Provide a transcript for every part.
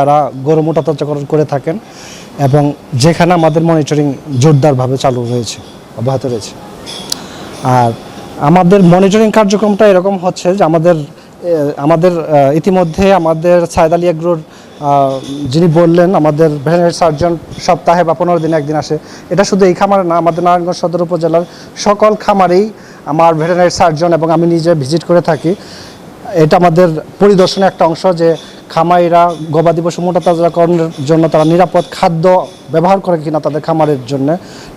তারা গরু মোটাতাজাকরণ করে থাকেন এবং যেখানে আমাদের মনিটরিং জোরদারভাবে চালু রয়েছে, অব্যাহত রয়েছে। আর আমাদের মনিটরিং কার্যক্রমটা এরকম হচ্ছে যে আমাদের আমাদের ইতিমধ্যে আমাদের সায়দ আলী এগ্রোর যিনি বললেন, আমাদের ভেটেরিনারি সার্জন সপ্তাহে বা পনেরো দিনে একদিন আসে। এটা শুধু এই খামারে না, আমাদের নারায়ণগঞ্জ সদর উপজেলার সকল খামারেই আমার ভেটেরিনারি সার্জন এবং আমি নিজে ভিজিট করে থাকি। এটা আমাদের পরিদর্শনের একটা অংশ যে খামারিরা গবাদি পশু মোটা তাজাকরণের জন্য তারা নিরাপদ খাদ্য ব্যবহার করে কিনা তাদের খামারের জন্য,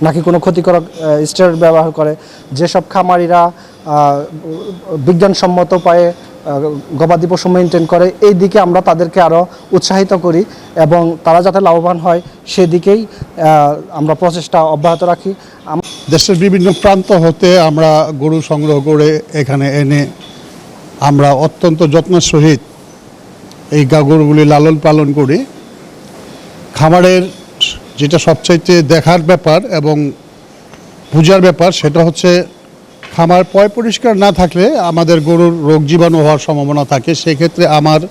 নাকি কোনো ক্ষতিকারক স্টেরয়েড ব্যবহার করে। যেসব খামারিরা বিজ্ঞানসম্মত উপায়ে গবাদি পশু মেনটেন করে এই দিকে আমরা তাদেরকে আরও উৎসাহিত করি এবং তারা যাতে লাভবান হয় সেদিকেই আমরা প্রচেষ্টা অব্যাহত রাখি। দেশের বিভিন্ন প্রান্ত হতে আমরা গরু সংগ্রহ করে এখানে এনে আমরা অত্যন্ত যত্নের সহিত এই গা গরুগুলি লালন পালন করি। খামারের যেটা সবচাইতে দেখার ব্যাপার এবং পূজার ব্যাপার সেটা হচ্ছে খামার পয় পরিষ্কার না থাকলে আমাদের গরুর রোগ জীবাণু হওয়ার সম্ভাবনা থাকে। সেক্ষেত্রে আমার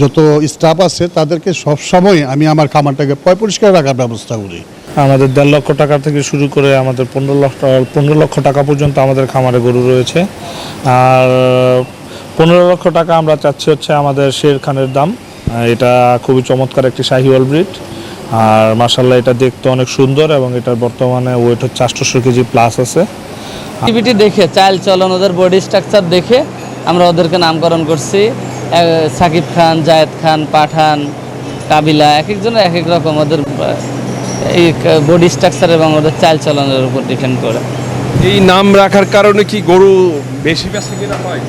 যত স্টাফ আছে তাদেরকে সবসময় আমি আমার খামারটাকে পয় পরিষ্কার রাখার ব্যবস্থা করি। আমাদের দেড় লক্ষ টাকা থেকে শুরু করে আমাদের পনেরো লক্ষ পনেরো লক্ষ টাকা পর্যন্ত আমাদের খামারে গরু রয়েছে। আর পনেরো লক্ষ টাকা আমরা চাচ্ছি হচ্ছে আমাদের শের খানের দাম। এটা খুবই চমৎকার একটি শাহিওয়াল ব্রিড। আর মাসাল্লাহ এটা দেখতে অনেক সুন্দর এবং এটার বর্তমানে ওয়েট হচ্ছে আটশোশো কেজি প্লাস আছে। টিভিটি দেখে চাল চলন ওদের বডি স্ট্রাকচার দেখে আমরা ওদেরকে নামকরণ করছি। সাকিব খান জায়েদ খান পাঠান কাবিলা এক একজনের এক এক রকম ওদের এই বডি স্ট্রাকচার এবং ওদের চাল চলনের উপর ডিপেন্ড করে। এই নাম রাখার কারণে কি গরু বেশি বেশি কিনা হয়?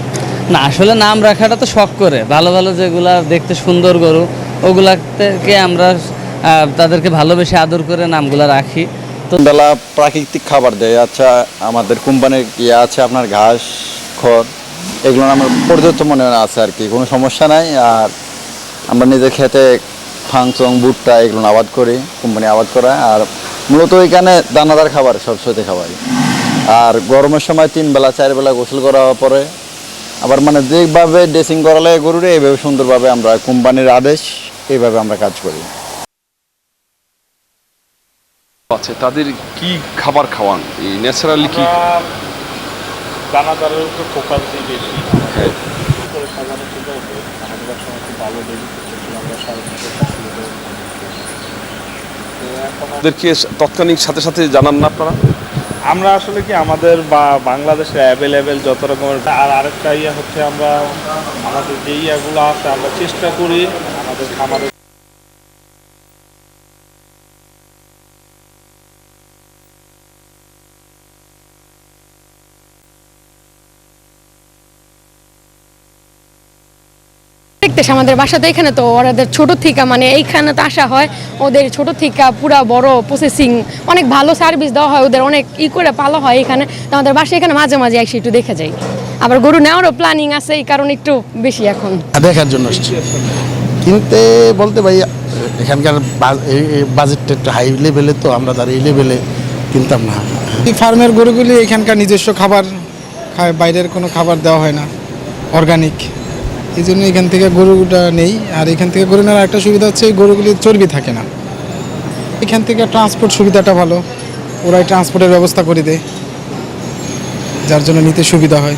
না, আসলে নাম রাখাটা তো শখ করে। ভালো ভালো যেগুলা দেখতে সুন্দর গরু, ওগুলাকে আমরা তাদেরকে ভালোবেসে আদর করে নামগুলো রাখি। তো বেলা প্রাকৃতিক খাবার দেয়। আচ্ছা আমাদের কোম্পানির ইয়ে আছে আপনার ঘাস, খড়? এগুলো আমার পর্যাপ্ত মনে আছে আর কি, কোনো সমস্যা নাই। আর আমরা নিজের খেতে ফাংচং ভুট্টা এগুলো আবাদ করি, কোম্পানি আবাদ করা আর মূলত এখানে দানাদার খাবার সবসময় খাবার আর গরমের সময় তিন বেলা, চার বেলা গোসল করা পরে আবার মানে যেভাবে ড্রেসিং করালে গরুরে এইভাবে সুন্দরভাবে আমরা কোম্পানির আদেশ এইভাবে আমরা কাজ করি। আছে তাদের কি খাবার খাওয়ান? এই ন্যাচারালি কি? দানাদারের উপর ফোকাস দিই বেশি। হ্যাঁ। আমাদের খুব ভালো দেখি আমরা তৎক্ষণিক সাথে সাথে জানান না আপনারা? আমরা আসলে কি আমাদের বা বাংলাদেশে অ্যাভেলেবেল যত রকমের আর আরেকটা ইয়ে হচ্ছে আমরা আমাদের যে ইয়েগুলো আছে আমরা চেষ্টা করি আমাদের খামারে দেখতেছে আমাদের বাসাতে এখানে তো ওদের ছোট থেকে মানে এইখানে তো আসা হয় ওদের ছোট থেকে পুরা বড় প্রসেসিং অনেক ভালো সার্ভিস দেওয়া হয় ওদের অনেক ই করে পালো হয় এখানে। তো আমাদের বাসায় এখানে মাঝে মাঝে এসে একটু দেখে যাই। আবার গরু নেওয়ারও প্ল্যানিং আছে এই কারণে একটু বেশি এখন। দেখার জন্য আসছি। কিনতে বলতে ভাই এখানকার বাজেটটা একটু হাই লেভেলে তো আমরা তার এই লেভেলে কিনতাম না। এই ফার্মের গরুগুলি এখানকার নিজস্ব খাবার খায় বাইরের কোনো খাবার দেওয়া হয় না অর্গানিক এই জন্য এখান থেকে গরুটা নেই। আর এখান থেকে গরু নেওয়ার একটা সুবিধা হচ্ছে এই গরুগুলির চর্বি থাকে না। এখান থেকে ট্রান্সপোর্ট সুবিধাটা ভালো। ওরাই ট্রান্সপোর্টের ব্যবস্থা করে দেয়। যার জন্য নিতে সুবিধা হয়।